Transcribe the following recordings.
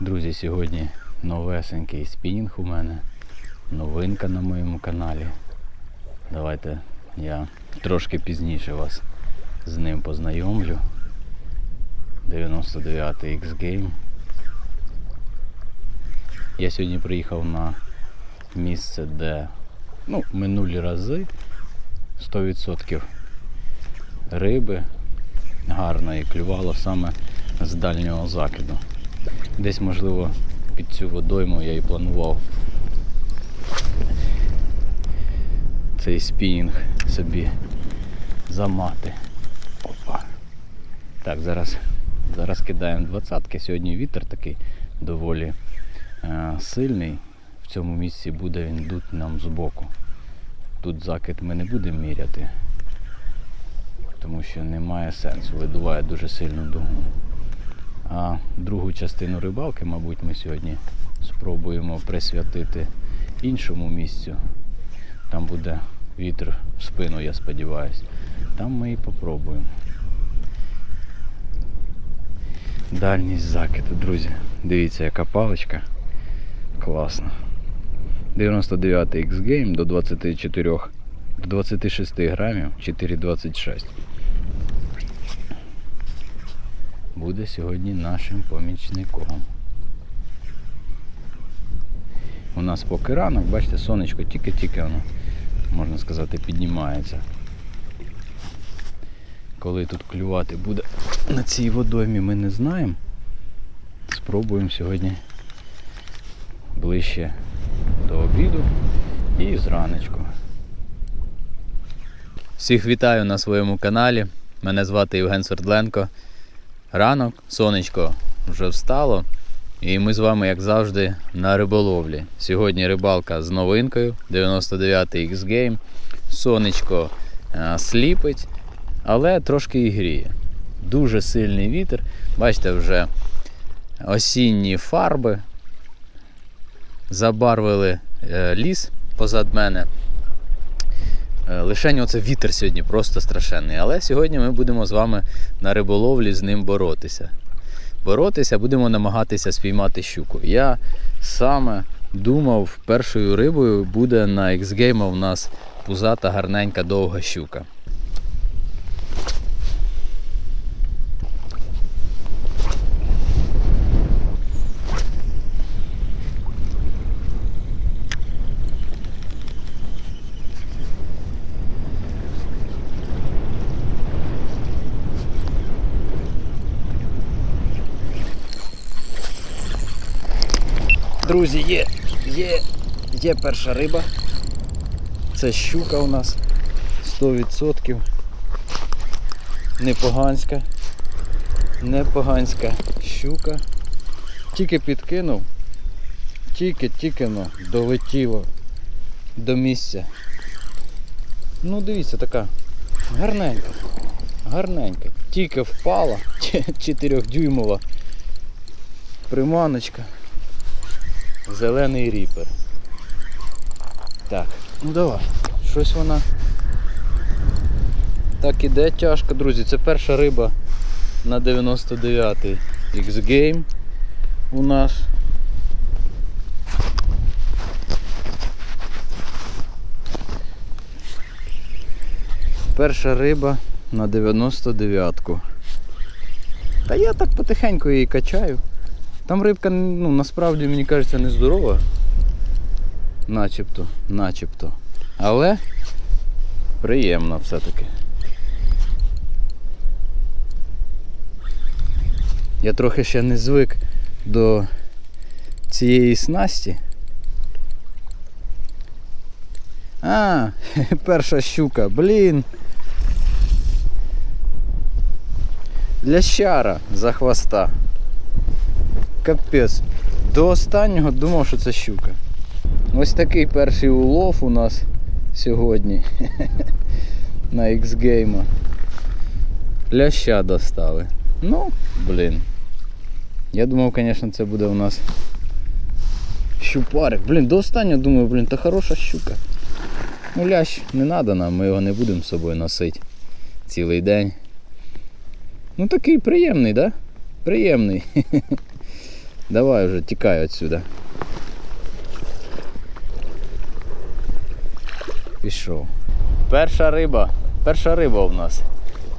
Друзі, сьогодні новесенький спінінг у мене. Новинка на моєму каналі. Давайте я трошки пізніше вас з ним познайомлю. 99 X Game. Я сьогодні приїхав на місце, де ну, минулі рази 100% риби гарно і клювало саме з дальнього закиду. Десь, можливо, під цю водойму я і планував цей спінінг собі замати. Опа. Так, зараз, зараз кидаємо двадцятки. Сьогодні вітер такий доволі е, сильний. В цьому місці буде він дуть нам збоку. Тут закид ми не будемо міряти, тому що немає сенсу, видуває дуже сильну дугу. А другу частину рибалки, мабуть, ми сьогодні спробуємо присвятити іншому місцю. Там буде вітер в спину, я сподіваюся. Там ми і попробуємо. Дальність закиду, друзі. Дивіться, яка паличка. Класно. 99 X Game до 24 до 26 грамів 4,26. Буде сьогодні нашим помічником. У нас поки ранок, бачите, сонечко тільки-тільки воно, можна сказати, піднімається. Коли тут клювати буде на цій водоймі, ми не знаємо. Спробуємо сьогодні ближче до обіду і зранечку. Всіх вітаю на своєму каналі. Мене звати Євген Свердленко. Ранок, сонечко вже встало. І ми з вами, як завжди, на риболовлі. Сьогодні рибалка з новинкою 99 X Game. Сонечко а, сліпить, але трошки і гріє. Дуже сильний вітер. Бачите, вже осінні фарби забарвили е, ліс позад мене. Е, Лишень оце вітер сьогодні просто страшенний. Але сьогодні ми будемо з вами на риболовлі з ним боротися. Боротися, будемо намагатися спіймати щуку. Я саме думав, першою рибою буде на X-Game у нас пузата, гарненька, довга щука. Друзі, є, є, є перша риба. Це щука у нас 100%. Непоганська. Непоганська щука. Тільки підкинув, тільки-тільки ну, долетіло до місця. Ну дивіться, така гарненька. Гарненька. Тільки впала, 4-дюймова приманочка. Зелений ріпер. Так, ну давай. Щось вона. Так іде тяжко, друзі. Це перша риба на 99-й X-Game у нас. Перша риба на 99-ку. Та я так потихеньку її качаю. Там рибка, ну, насправді, мені кажеться, не здорова. Начебто, начебто. Але приємно все-таки. Я трохи ще не звик до цієї снасті. А, перша щука, блін. Лящара за хвоста. Капець. До останнього думав, що це щука. Ось такий перший улов у нас сьогодні на X-Game. Ляща достали. Ну, блін. Я думав, звісно, це буде у нас щупарик. Блін, до останнього думаю, блін, та хороша щука. Ну, лящ не треба нам, ми його не будемо з собою носити цілий день. Ну такий приємний, да? Приємний. Давай вже тікай отсюда. Пішов. Перша риба. Перша риба в нас.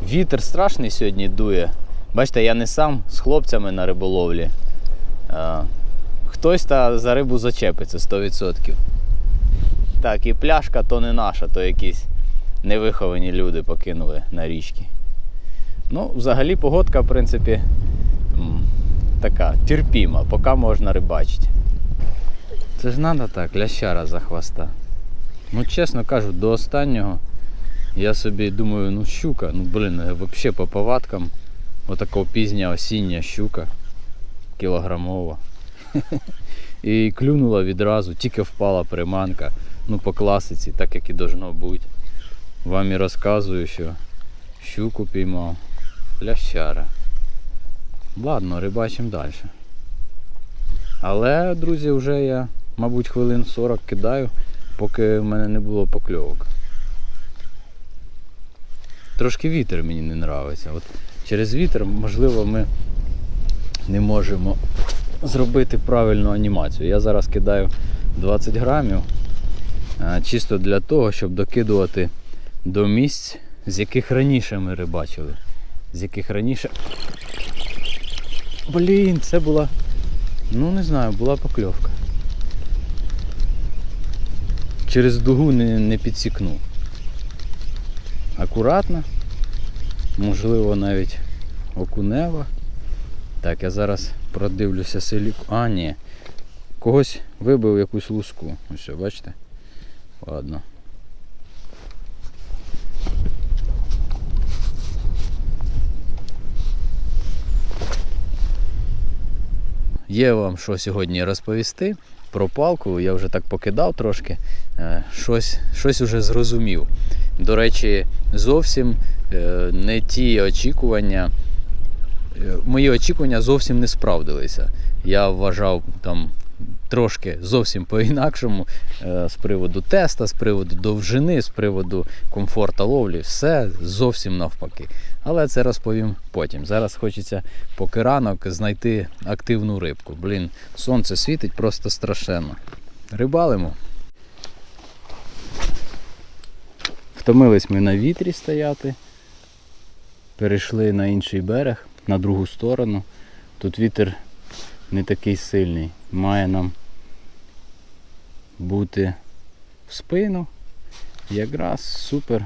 Вітер страшний сьогодні дує. Бачите, я не сам з хлопцями на риболовлі. Хтось та за рибу зачепиться 100%. Так, і пляшка то не наша, то якісь невиховані люди покинули на річки. Ну, взагалі погодка, в принципі, така терпіма, поки можна рибачити. Це ж треба так, лящара за хвоста. Ну, чесно кажу, до останнього я собі думаю, ну щука, ну блин, взагалі по повадкам, отакого пізня осіння щука кілограмова. І клюнула відразу, тільки впала приманка. Ну, по класиці, так як і должно бути. Вам і розказую, що щуку піймав. Лящара. Ладно, рибачимо далі. Але, друзі, вже я, мабуть, хвилин 40 кидаю, поки в мене не було покльовок. Трошки вітер мені не подобається. Через вітер, можливо, ми не можемо зробити правильну анімацію. Я зараз кидаю 20 грамів чисто для того, щоб докидувати до місць, з яких раніше ми рибачили. З яких раніше. Блін, це була. Ну не знаю, була покльовка. Через дугу не, не підсікнув. Акуратно. Можливо навіть окунева. Так, я зараз продивлюся селіку. А, ні. Когось вибив якусь луску. Ось, бачите? Ладно. Є вам що сьогодні розповісти про палку. Я вже так покидав трошки. Е, Щось, щось уже зрозумів. До речі, зовсім е, не ті очікування. Е, Мої очікування зовсім не справдилися. Я вважав там трошки зовсім по-інакшому з приводу теста, з приводу довжини, з приводу комфорту ловлі, все зовсім навпаки. Але це розповім потім. Зараз хочеться поки ранок знайти активну рибку. Блін, сонце світить просто страшенно. Рибалимо. Втомились ми на вітрі стояти. Перейшли на інший берег, на другу сторону. Тут вітер не такий сильний. Має нам бути в спину. Якраз супер,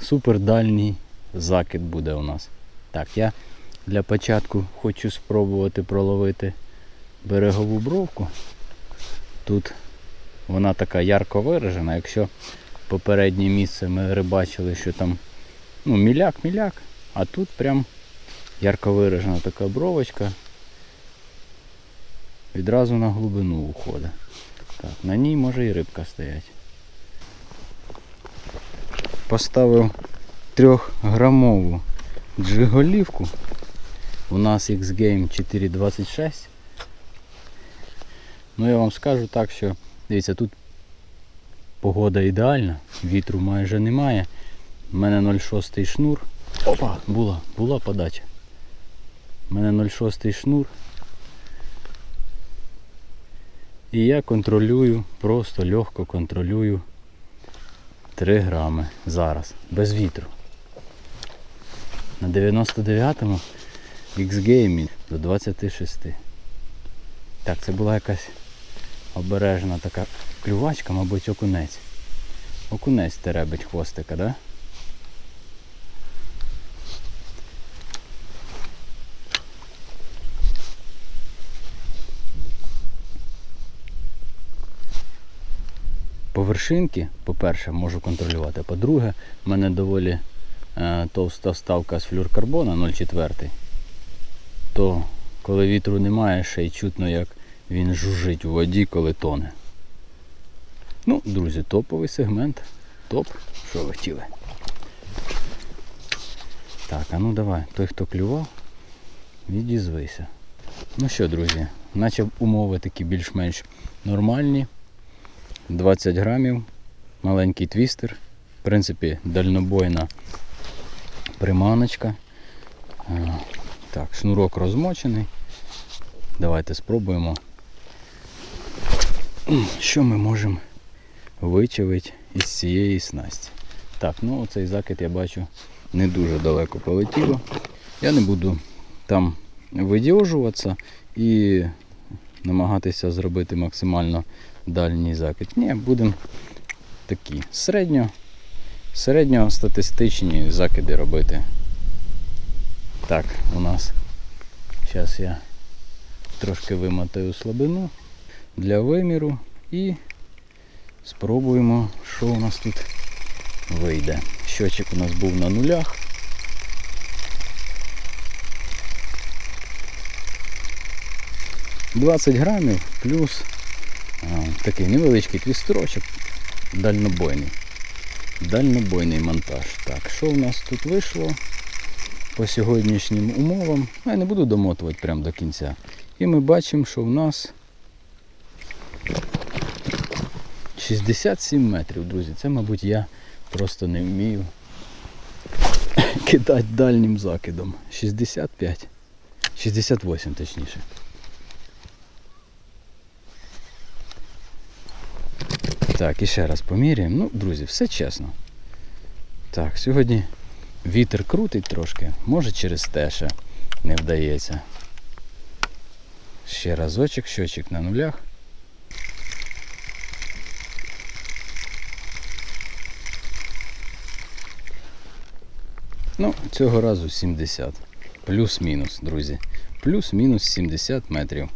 супер дальній закид буде у нас. Так, я для початку хочу спробувати проловити берегову бровку. Тут вона така ярко виражена. Якщо попереднє місце ми рибачили, що там ну, міляк-міляк, а тут прям ярко виражена така бровочка. Відразу на глибину уходить. Так, на ній може і рибка стоять. Поставив трьохграмову джиголівку. У нас X-Game 426. Ну я вам скажу так, що дивіться, тут погода ідеальна, вітру майже немає. У мене 0,6 шнур. Опа, була, була подача. У мене 0,6 шнур. І я контролюю, просто легко контролюю 3 грами зараз, без вітру. На 99-му X-Gaming до 26. Так, це була якась обережна така клювачка, мабуть, окунець. Окунець теребить хвостика, да? По вершинки, по-перше, можу контролювати. По-друге, в мене доволі товста вставка з флюркарбона 0,4. То коли вітру немає, ще й чутно, як він жужжить у воді, коли тоне. Ну, друзі, топовий сегмент. Топ. Що ви хотіли? Так, а ну давай, той, хто клював, відізвися. Ну що, друзі, наче умови такі більш-менш нормальні. 20 грамів, маленький твістер. В принципі, дальнобойна приманочка. Так, шнурок розмочений. Давайте спробуємо. Що ми можемо вичавити із цієї снасті. Так, ну цей закид я бачу не дуже далеко полетіло. Я не буду там видіожуватися і намагатися зробити максимально дальній закид. Ні, будемо такі середньо, середньостатистичні закиди робити. Так, у нас зараз я трошки вимотаю слабину для виміру і спробуємо, що у нас тут вийде. Щочик у нас був на нулях. Двадцять грамів плюс а, такий невеличкий твістерочок дальнобойний. Дальнобойний монтаж. Так, що у нас тут вийшло по сьогоднішнім умовам? Я не буду домотувати прямо до кінця. І ми бачимо, що в нас 67 метрів, друзі. Це, мабуть, я просто не вмію кидати дальнім закидом. 65. 68 точніше. Так, і ще раз поміряємо. Ну, друзі, все чесно. Так, сьогодні вітер крутить трошки, може через те ще не вдається. Ще разочок, щочик на нулях. Ну, цього разу 70. Плюс-мінус, друзі. Плюс-мінус 70 метрів.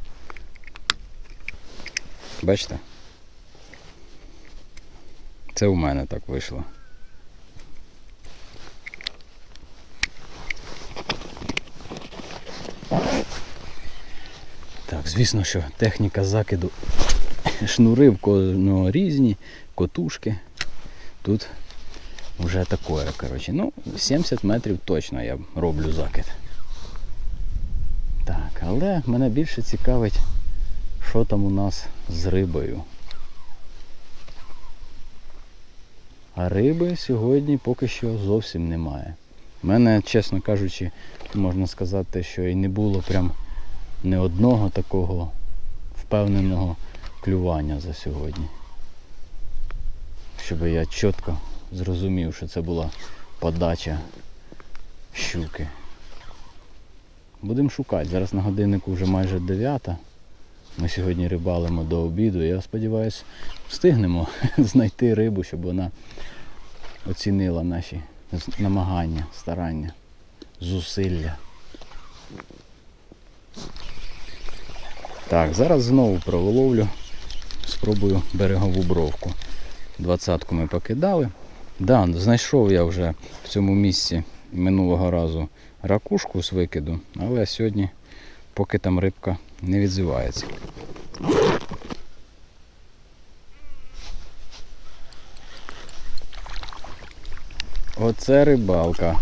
Бачите? Це у мене так вийшло. Так, звісно, що техніка закиду шнури в кожного різні, котушки. Тут вже такое, коротше. Ну, 70 метрів точно я роблю закид. Так, але мене більше цікавить, що там у нас з рибою. А риби сьогодні поки що зовсім немає. У мене, чесно кажучи, можна сказати, що і не було прям не одного такого впевненого клювання за сьогодні. Щоб я чітко зрозумів, що це була подача щуки. Будемо шукати. Зараз на годиннику вже майже 9. Ми сьогодні рибалимо до обіду. Я сподіваюся, встигнемо знайти рибу, щоб вона оцінила наші намагання, старання, зусилля. Так, зараз знову проволовлю. Спробую берегову бровку. Двадцятку ми покидали. Да, знайшов я вже в цьому місці минулого разу ракушку з викиду, але сьогодні поки там рибка не відзивається. Оце рибалка.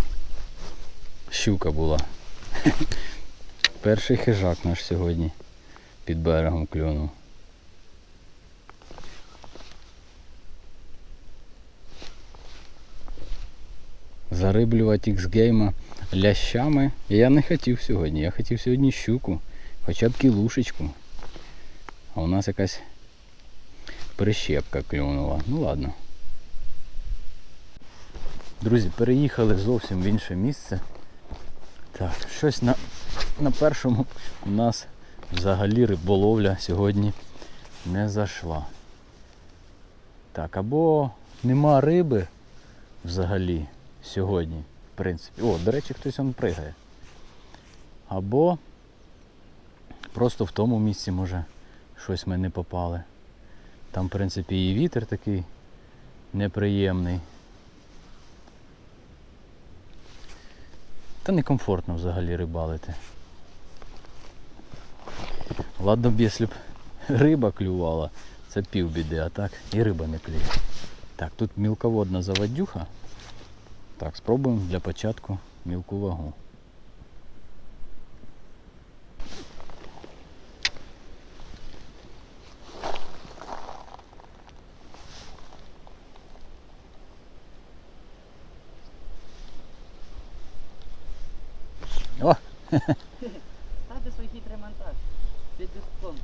Щука була. Перший хижак наш сьогодні під берегом клюнув. Зариблювати X-гейма лящами я не хотів сьогодні. Я хотів сьогодні щуку, хоча б кілушечку. А у нас якась прищепка клюнула. Ну ладно. Друзі, переїхали зовсім в інше місце. Так, щось на, на першому у нас взагалі риболовля сьогодні не зайшла. Так, або нема риби взагалі сьогодні, в принципі. О, до речі, хтось он пригає. Або просто в тому місці може щось ми не попали. Там, в принципі, і вітер такий неприємний. Та некомфортно взагалі рибалити. Ладно б, якщо б риба клювала, це півбіди, а так і риба не клює. Так, тут мілководна заводюха. Так, спробуємо для початку мілку вагу. О, Ставте свій хитрий монтаж. Лепестком.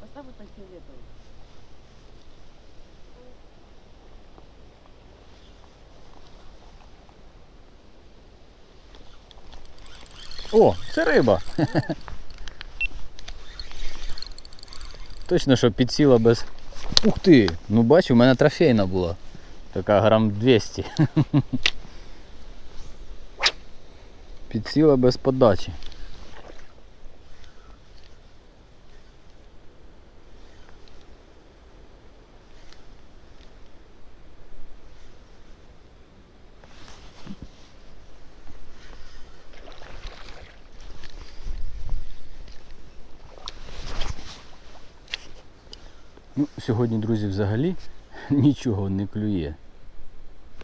Поставь вот так фиолетовый. О, це риба. Точно, що підсіла без. Ух ти! Ну бачу, у мене трофейна була. Така грам 200. Підсіла без подачі. Ну, сьогодні, друзі, взагалі нічого не клює.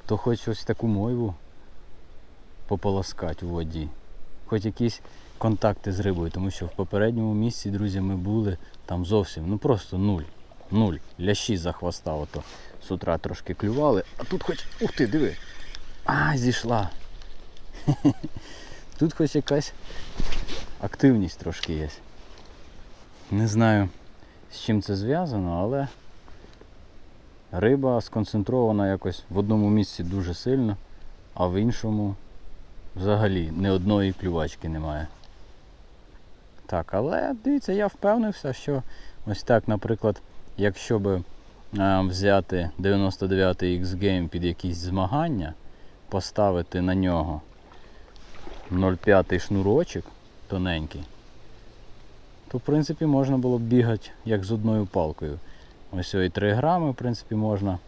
То хоч ось таку мойву пополоскати у воді. Хоч якісь контакти з рибою, тому що в попередньому місці, друзі, ми були там зовсім, ну просто нуль. Нуль. Лящі за хвоста ото з утра трошки клювали, а тут хоч. Ух ти, диви! А, зійшла. Тут хоч якась активність трошки є. Не знаю з чим це зв'язано, але риба сконцентрована якось в одному місці дуже сильно, а в іншому взагалі ні одної клювачки немає. Так, але дивіться, я впевнився, що ось так, наприклад, якщо би а, взяти 99 X Game під якісь змагання, поставити на нього 0,5 шнурочок тоненький, то в принципі можна було б бігати як з одною палкою. Ось і 3 грами, в принципі, можна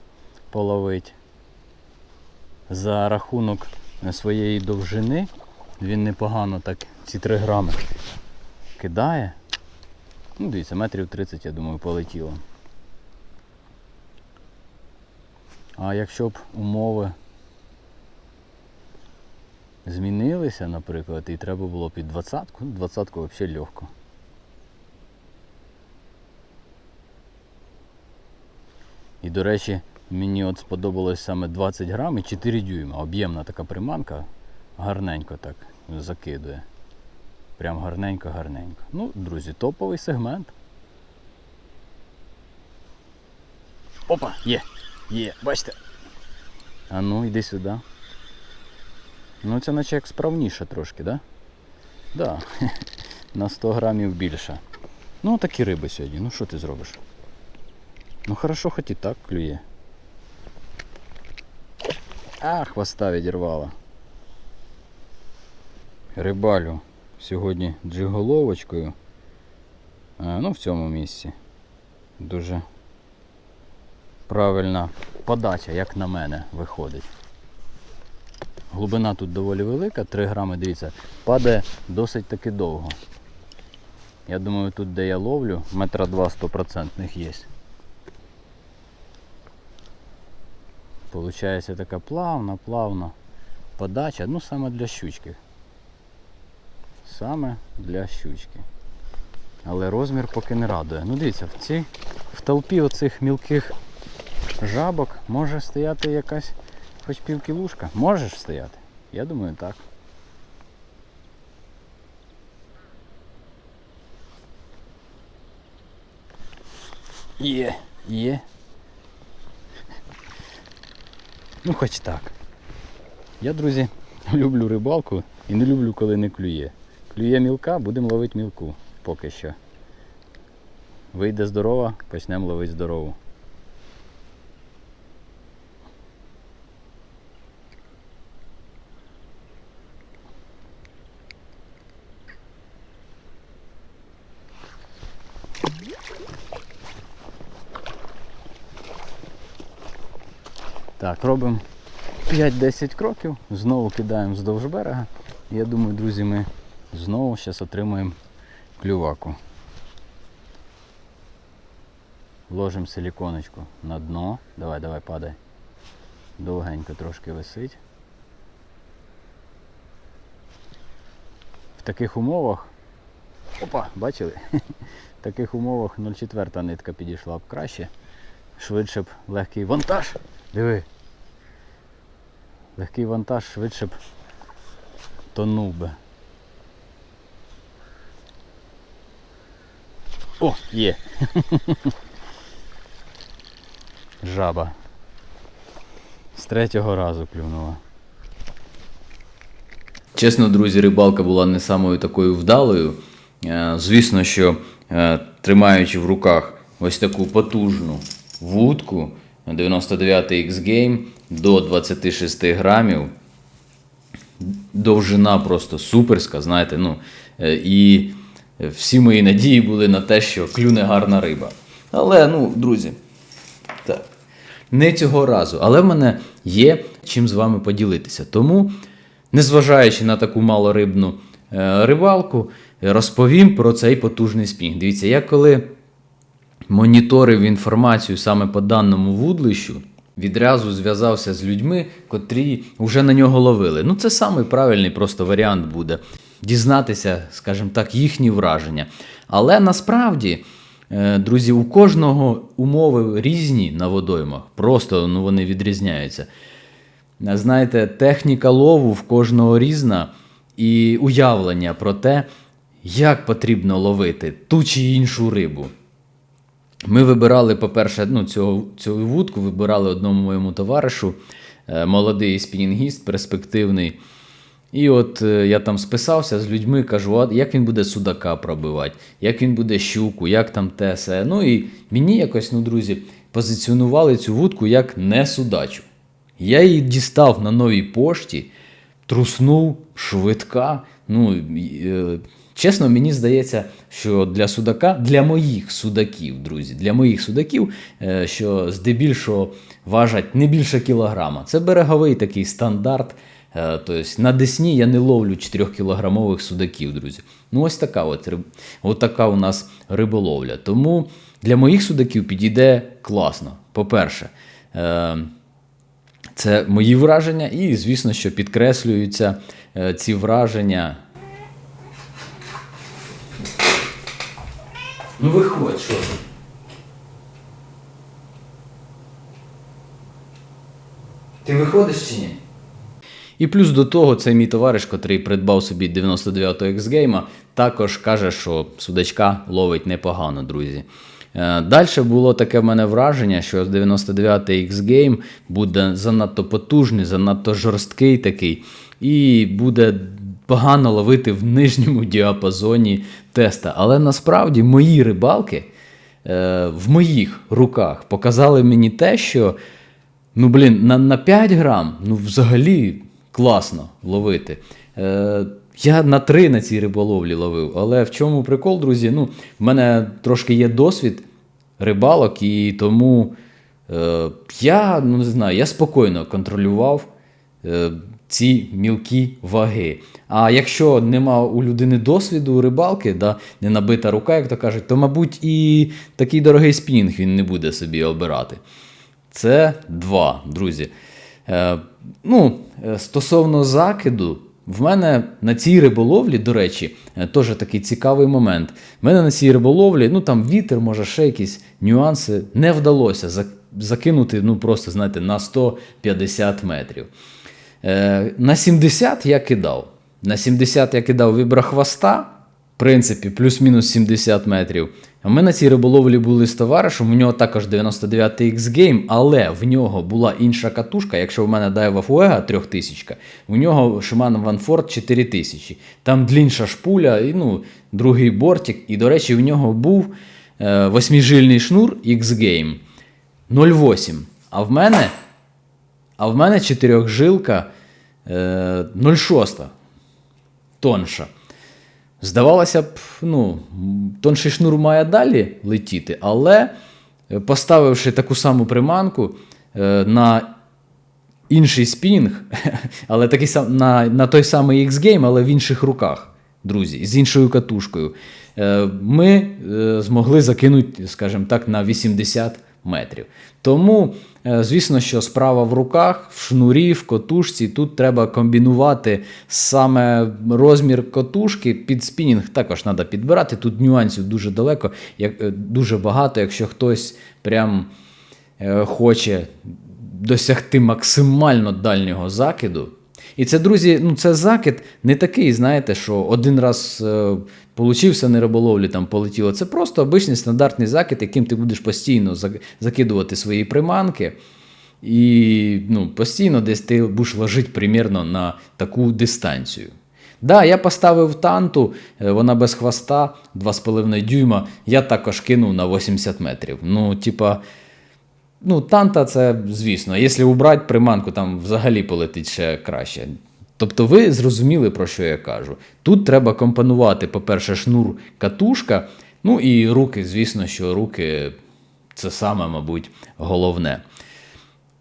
половити. За рахунок своєї довжини він непогано так ці 3 грами кидає. Ну, дивіться, метрів 30, я думаю, полетіло. А якщо б умови змінилися, наприклад, і треба було під 20-ку, ну 20-ку взагалі легко. До речі, мені от сподобалось саме 20 грам і 4 дюйма. Об'ємна така приманка, гарненько так закидує. Прям гарненько-гарненько. Ну, друзі, топовий сегмент. Опа, є, є, бачите. А ну, йди сюди. Ну це наче як справніше трошки, да? Да. На 100 грамів більше. Ну такі риби сьогодні. Ну що ти зробиш? Ну хорошо, хоч і так клює. А, хвоста відірвала. Рибалю сьогодні джиголовочкою. А, ну в цьому місці. Дуже правильна подача, як на мене, виходить. Глибина тут доволі велика, 3 грами, дивіться, падає досить таки довго. Я думаю, тут де я ловлю, метра два стопроцентних є. Получається така плавна, плавна подача, ну саме для щучки. Саме для щучки. Але розмір поки не радує. Ну дивіться, в цій в толпі оцих мілких жабок може стояти якась хоч півкілушка. Можеш стояти? Я думаю так. Є, є. Ну хоч так. Я, друзі, люблю рибалку і не люблю, коли не клює. Клює мілка, будемо ловити мілку поки що. Вийде здорова, почнемо ловити здорову. Так, робимо 5-10 кроків, знову кидаємо вздовж берега. Я думаю, друзі, ми знову зараз отримаємо клюваку. Ложимо силіконочку на дно. Давай, давай, падай. Довгенько трошки висить. В таких умовах. Опа, бачили? В таких умовах 0,4 нитка підійшла б краще. Швидше б легкий вантаж. Диви. Легкий вантаж швидше б тонув би. О, є. Жаба. З третього разу клюнула. Чесно, друзі, рибалка була не самою такою вдалою. Е, Звісно, що е, тримаючи в руках ось таку потужну вудку 99 X Game до 26 грамів, довжина просто суперська, знаєте, ну, е, і всі мої надії були на те, що клюне гарна риба. Але, ну, друзі, так. Не цього разу, але в мене є чим з вами поділитися. Тому, незважаючи на таку малорибну е, рибалку, розповім про цей потужний спінг. Дивіться, я коли моніторив інформацію саме по даному вудлищу, відразу зв'язався з людьми, котрі вже на нього ловили. Ну, це самий правильний просто варіант буде дізнатися, скажімо так, їхні враження. Але насправді. Е, Друзі, у кожного умови різні на водоймах, просто ну, вони відрізняються. Знаєте, техніка лову в кожного різна і уявлення про те, як потрібно ловити ту чи іншу рибу. Ми вибирали, по-перше, ну, цього, цю вудку вибирали одному моєму товаришу, е, молодий спінінгіст, перспективний. І от е, я там списався з людьми, кажу, як він буде судака пробивати, як він буде щуку, як там те се. Ну і мені якось, ну, друзі, позиціонували цю вудку як не судачу. Я її дістав на новій пошті, труснув, швидка. Ну, е, чесно, мені здається, що для судака, для моїх судаків, друзі, для моїх судаків, е, що здебільшого важать не більше кілограма. Це береговий такий стандарт. Е, Тобто на Десні я не ловлю 4-кілограмових судаків, друзі. Ну, ось така от, от така у нас риболовля. Тому для моїх судаків підійде класно. По-перше, е, це мої враження, і, звісно, що підкреслюються ці враження. Ну, виходь, що ти? Ти виходиш чи ні? І плюс до того, цей мій товариш, котрий придбав собі 99-го X-Game, також каже, що судачка ловить непогано, друзі. Далі було таке в мене враження, що 99-й X-Game буде занадто потужний, занадто жорсткий такий, і буде погано ловити в нижньому діапазоні теста. Але насправді мої рибалки е, в моїх руках показали мені те, що Ну, блін, на, на 5 грам, ну взагалі класно ловити. Е, я на 3 на цій риболовлі ловив. Але в чому прикол, друзі? Ну, в мене трошки є досвід рибалок, і тому е, я ну, не знаю, я спокійно контролював е, ці мілкі ваги. А якщо нема у людини досвіду рибалки, да, не набита рука, як то кажуть, то, мабуть, і такий дорогий спінінг він не буде собі обирати. Це два, друзі. Е, ну, е, стосовно закиду, в мене на цій риболовлі, до речі, е, теж такий цікавий момент. В мене на цій риболовлі, ну там вітер, може ще якісь нюанси, не вдалося закинути, ну просто, знаєте, на 150 метрів. Е, на 70 я кидав. На 70 я кидав віброхвоста, в принципі, плюс-мінус 70 метрів. А ми на цій риболовлі були з товаришем, у нього також 99 X Game, але в нього була інша катушка. Якщо в мене Daiwa Fuega 3000, у нього Shimano Vanford 4000. Там длінша шпуля, і, ну, другий бортик. І, до речі, в нього був е, восьмижильний шнур X Game 0,8. А в мене, а в мене чотирьохжилка е, 0,6 тонша. Здавалося б, ну, тонший шнур має далі летіти, але е, поставивши таку саму приманку е, на інший спінінг, але такий сам, на, на той самий X-Game, але в інших руках, друзі, з іншою катушкою, е, ми змогли закинути, скажімо так, на 80 метрів. Тому, е, звісно, що справа в руках, в шнурі, в котушці, тут треба комбінувати саме розмір котушки під спінінг також треба підбирати. Тут нюансів дуже далеко, е, дуже багато, якщо хтось прям е, хоче досягти максимально дальнього закиду. І це, друзі, ну це закид не такий, знаєте, що один раз е, получився на риболовлі, там полетіло. Це просто обичний стандартний закид, яким ти будеш постійно закидувати свої приманки. І ну, постійно десь ти будеш ложити примірно на таку дистанцію. Да, я поставив танту, е, вона без хвоста, 2,5 дюйма. Я також кинув на 80 метрів. Ну, типа, ну, танта це, звісно, якщо убрати приманку, там взагалі полетить ще краще. Тобто ви зрозуміли, про що я кажу. Тут треба компонувати, по-перше, шнур катушка, ну і руки, звісно, що руки це саме, мабуть, головне.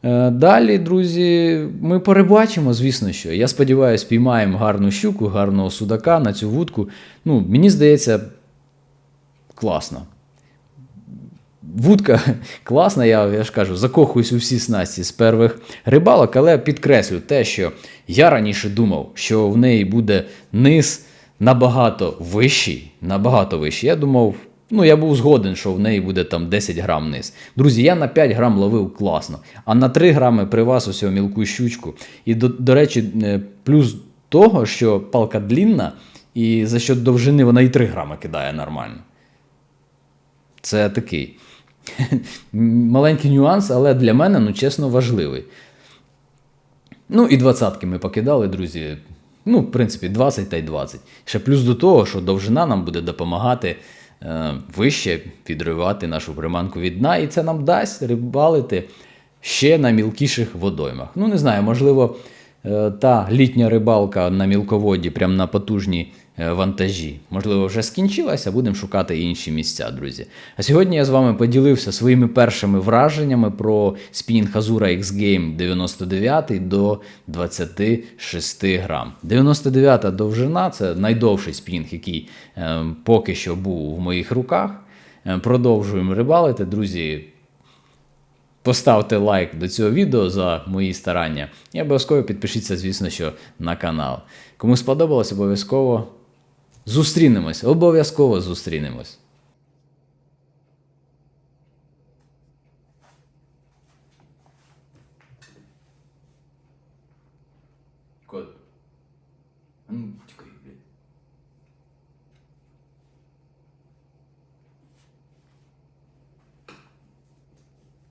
Е, Далі, друзі, ми перебачимо, звісно, що. Я сподіваюся, піймаємо гарну щуку, гарного судака на цю вудку. Ну, мені здається, класно. Вудка класна, я, я ж кажу, закохуюсь у всі снасті з первих рибалок, але підкреслю те, що я раніше думав, що в неї буде низ набагато вищий. Набагато вищий. Я думав, ну я був згоден, що в неї буде там 10 грам низ. Друзі, я на 5 грам ловив класно, а на 3 грами при вас усього мілку щучку. І до, до речі, е, плюс того, що палка длінна, і за що довжини вона і 3 грами кидає нормально. Це такий маленький нюанс, але для мене, ну чесно, важливий. Ну і двадцятки ми покидали, друзі. Ну, в принципі, 20 та й 20. Ще плюс до того, що довжина нам буде допомагати е, вище підривати нашу приманку від дна, і це нам дасть рибалити ще на мілкіших водоймах. Ну, не знаю, можливо, е, та літня рибалка на мілководі, прямо на потужній вантажі, можливо, вже скінчилася, будемо шукати інші місця, друзі. А сьогодні я з вами поділився своїми першими враженнями про спінінг Азура X-Game 99 до 26 грам. 99 довжина це найдовший спінінг, який е, поки що був в моїх руках. Е, Продовжуємо рибалити, друзі. Поставте лайк до цього відео за мої старання. І обов'язково підпишіться, звісно, що на канал. Кому сподобалось, обов'язково зустрінемось. Обов'язково зустрінемось.